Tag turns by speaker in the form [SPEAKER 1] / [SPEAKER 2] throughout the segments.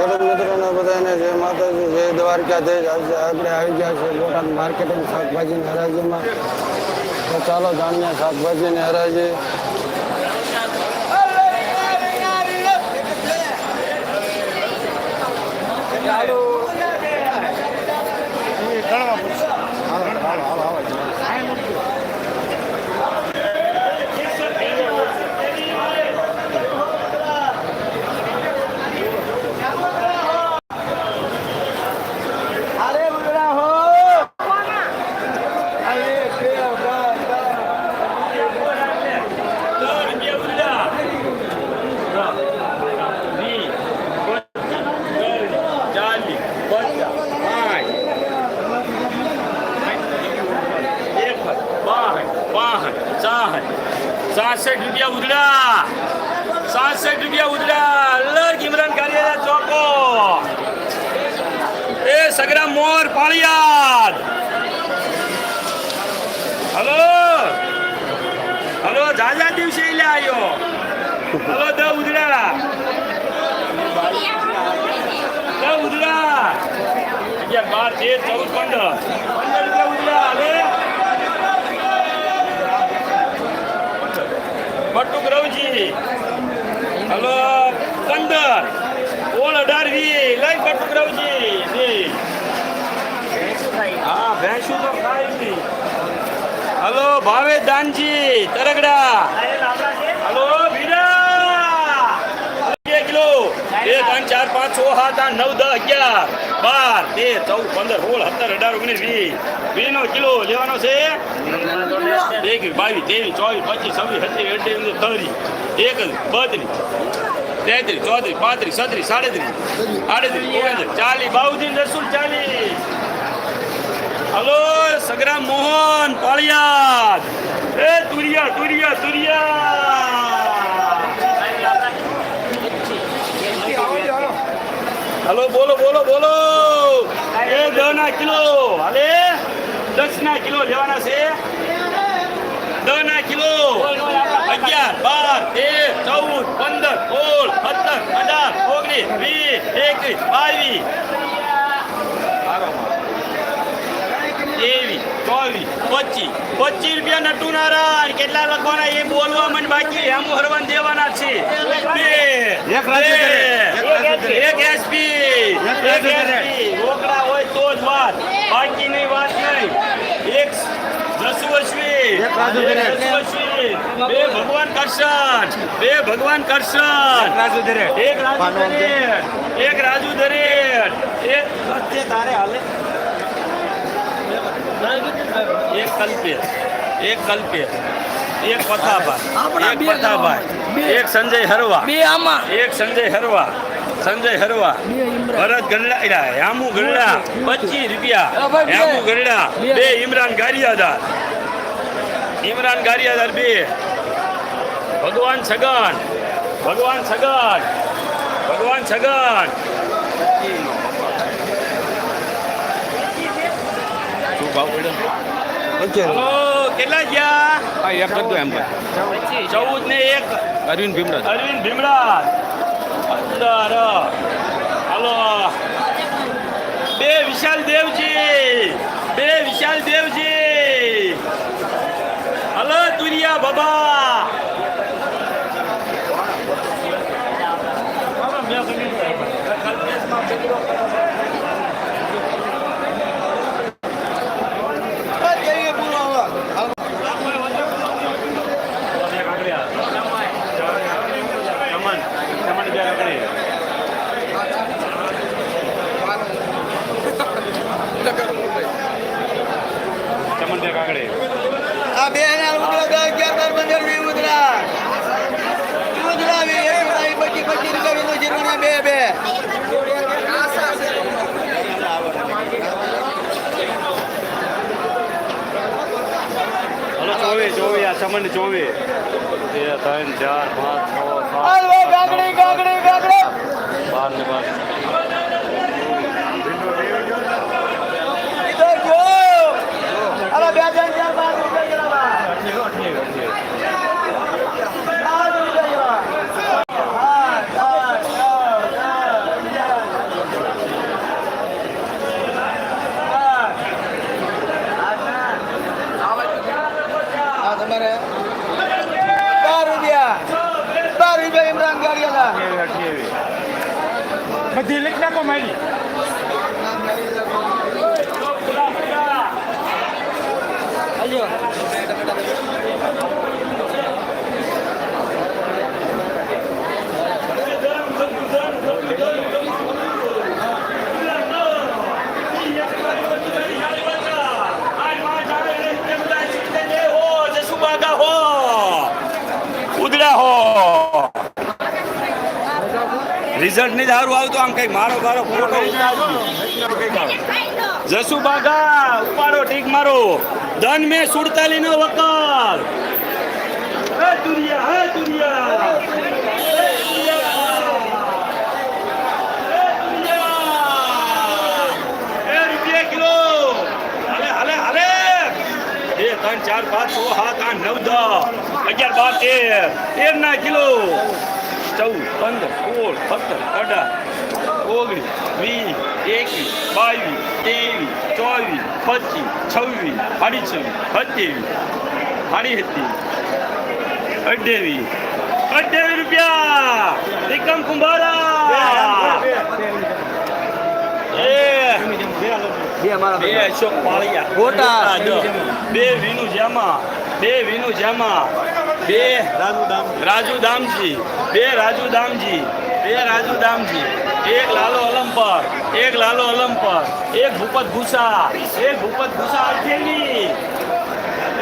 [SPEAKER 1] ખેડૂત મિત્રોને બધાને જય માતાજી, જય દ્વારકાધીશ. આજે આપણે આવી ગયા છે બોટાદ માર્કેટિંગ શાકભાજીની હરાજીમાં. તો ચાલો જાણીએ શાકભાજીની હરાજી.
[SPEAKER 2] સાસઠ રૂપિયા ઉધડા. સાસઠ રૂપિયા ઉધડા. અલગ ઇમરાન કારિયા ચોકો. એ સગરા મોર પાળિયાદ. હલો. હલો, જાજા દિવસે લે આવ્યો હલો, દ ઉધડા. દ ઉધડા. અગિયાર, બાર, તેર, ચૌદ, પંદર. પંદર રૂપિયા ઉધડા. બટુક હલો પંદર ઓળ અઢાર વી લઈ બટુક રવજી હા ભેંસુ તો ખાઈ હલો ભાવે દાનજી તરગડા હલો ભીડા બે કિલો બે ત્રણ ચાર પાંચ છ આઠ નવ દસ અગિયાર. બાર તેર ચૌદ, પંદર, સોળ, સત્તર, અઢાર, ઓગણીસ, વીસ. વીસ નો કિલો લેવાનો છે. એકવીસ બાવીસ, ત્રેવીસ, ચોવીસ, પચીસ, છવ્વીસ, સત્યાવીસ અઠ્યાવીસ ત્રીસ, એકત્રીસ, બત્રીસ, તેત્રીસ, ચોત્રીસ, પાંત્રીસ, છત્રીસ, સાડત્રીસ, આડત્રીસ ઓગણત્રીસ ચાલીસ બાવીસ રસુલ ચાલીસ. હલો, સગરામ મોહન, પાળિયાદ. એ તુરિયા તુરિયા તુરિયા. હલો, બોલો બોલો બોલો. એ દસ ના કિલો. હાલે? દસ ના કિલો લેવાના છે. દસ ના કિલો. અગિયાર, બાર તેર ચૌદ, પંદર, સોળ, સત્તર, અઢાર, ઓગણીસ, વીસ, એકવીસ, બાવીસ. ત્રેવીસ, ચોવીસ પચીસ પચીસ રૂપિયા નટુ નારાયણ. કેટલા લખવાના એ બોલવા મને બાકી. એમ હરવાન દેવાના છે.
[SPEAKER 1] એક
[SPEAKER 2] એસપી. રોકડા હોય તો જ વાત. બાકી નહીં વાત નહીં. એક. બે ભગવાન કરશન. બે ભગવાન કરશન.
[SPEAKER 1] રાજુ ધરેટ
[SPEAKER 2] એક રાજુ
[SPEAKER 1] પાનવાન
[SPEAKER 2] એક રાજુ ધરેટ એક તારે હાલે. એક કલ્પે એક કલ્પે એક પથાભાઈ એક પથાભાઈ એક સંજય હરવા
[SPEAKER 3] બે આમાં.
[SPEAKER 2] એક સંજય હરવા સંજય હરવા ભરત ગરડા યામુ ગરડા પચીસ રૂપિયા. યામુ ગરડા
[SPEAKER 3] બે.
[SPEAKER 2] ઇમરાન ગારિયાદાર ઇમરાન ગારિયાદાર બે ભગવાન છગન ભગવાન છગન ભગવાન છગન. હલો કેટલા ગયા
[SPEAKER 1] એક જ એમ ભાઈ
[SPEAKER 2] ચૌદ ને એક.
[SPEAKER 1] અરવિંદ ભીમરાજ.
[SPEAKER 2] અરવિંદ ભીમડા અંદર હાલો. બે વિશાલ દેવજી. બે વિશાલ દેવજી. હલો દુનિયા બાબા. ચમન ચમન બે રગડી ચમન બે કાકડી
[SPEAKER 3] આ બે હજાર ઉતરા દસ અગિયાર બાર પંદર વીસ ઉતરા ઉતરા વીસ એક ઉતરા પચીસ પચીસ રૂપિયા કિલો જીરવાના બે બે
[SPEAKER 2] હલો ચોવીસ ચોવીસ આ ચમન ચોવીસ. બે ત્રણ ચાર પાંચ છ સાત બાર ને બાર.
[SPEAKER 3] અમારે બાર રૂપિયા. બાર રૂપિયા ઇમરાન ગાડી
[SPEAKER 4] બધા લીખ નાખો મારી.
[SPEAKER 2] ઉદડા હો રિઝલ્ટની સારું આવતું આમ કઈ મારો મારો ફોટો જસુ બાગા ઉપાડો ઠીક મારો. ધન મેં સુડતાલી નો વકર હે દુનિયા હે દુનિયા. હે દુનિયા. હે રૂપિયા કિલો હાલે હાલે હાલે બે ચાર, પાંચ, છ નવ, દસ, અગિયાર, બાર, તેર તેર ના કિલો. ચૌદ, પંદર, સોળ, સત્તર, અઢાર, ઓગણીસ, વીસ, એકવીસ, બાવીસ, ત્રેવીસ, ચોવીસ, પચીસ, છવ્વીસ સાડી છવ્વીસ સત્યાવીસ સાડી સત્યાવીસ અઠ્યાવીસ અઠ્યાવીસ રૂપિયા. એકમ કુંભારા. બે અશોક પાળિયા.
[SPEAKER 3] ગોટા.
[SPEAKER 2] બે વિનુ જામા બે વિનુ જામા બે રાજુ દામજી. બે રાજુ દામજી બે રાજુ દામજી. એક લાલો અલમપર એક લાલો અલમપર એક ભૂપત ભૂસા એક ભૂપત ભૂસા અર્થેલી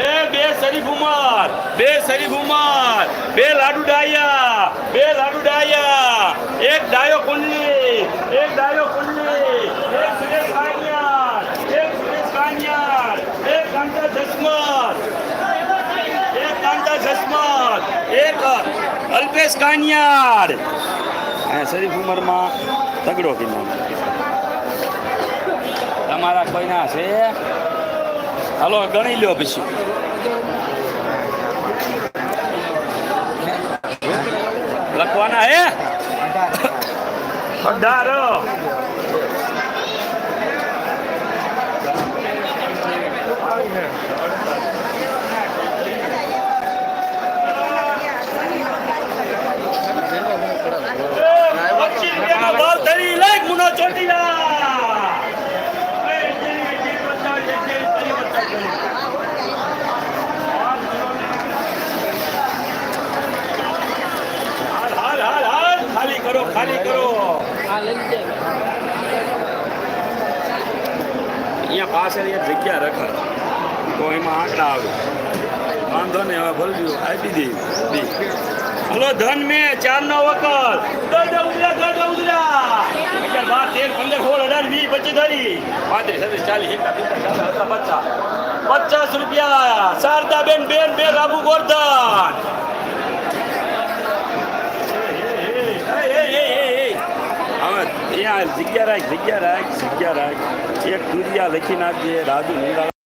[SPEAKER 2] એ બે શરીફ ઉમર બે શરીફ ઉમર બે લાડુ ડાયા બે લાડુ ડાયા. એક ડાયો કુંડલી એક ડાયો કુંડલી એક સુરેશ કાનિયાર એક સુરેશ કાનિયાર એક કાંતા જસમત કાંતા એક અલ્પેશ કાનિયાર. આ શરીફ ઉમરમાં તગડો કિનાર તમારા કોઈના છે? હાલો, ગણી લ્યો પછી. લખવાના હે? અઢાર પચીસ રૂપિયાનો ભાવ ધરી લાખ મુનો ચોટીલા હાલ હાલ હાલ હાલ ખાલી કરો ખાલી કરો અહીંયા પાછળ એક જગ્યા રખાય તો એમાં આંકડા આવે વાંધો ને હવે ભરજો આપી દે દે હલો ધન મેં ચાર નો વકલ દસ દસ ઉતર્યા દસ દસ ઉતર્યા અગિયાર બાર તેર પંદર સોળ પચીસ ધરી. પાંત્રીસ પચાસ રૂપિયા શારદા બેન બેન બે રાબુ ગોરધન. જગ્યા રાખ જગ્યા રાખ જગ્યા રાખ. એક દુરિયા લખી નાખજે, રાજુ નિંદા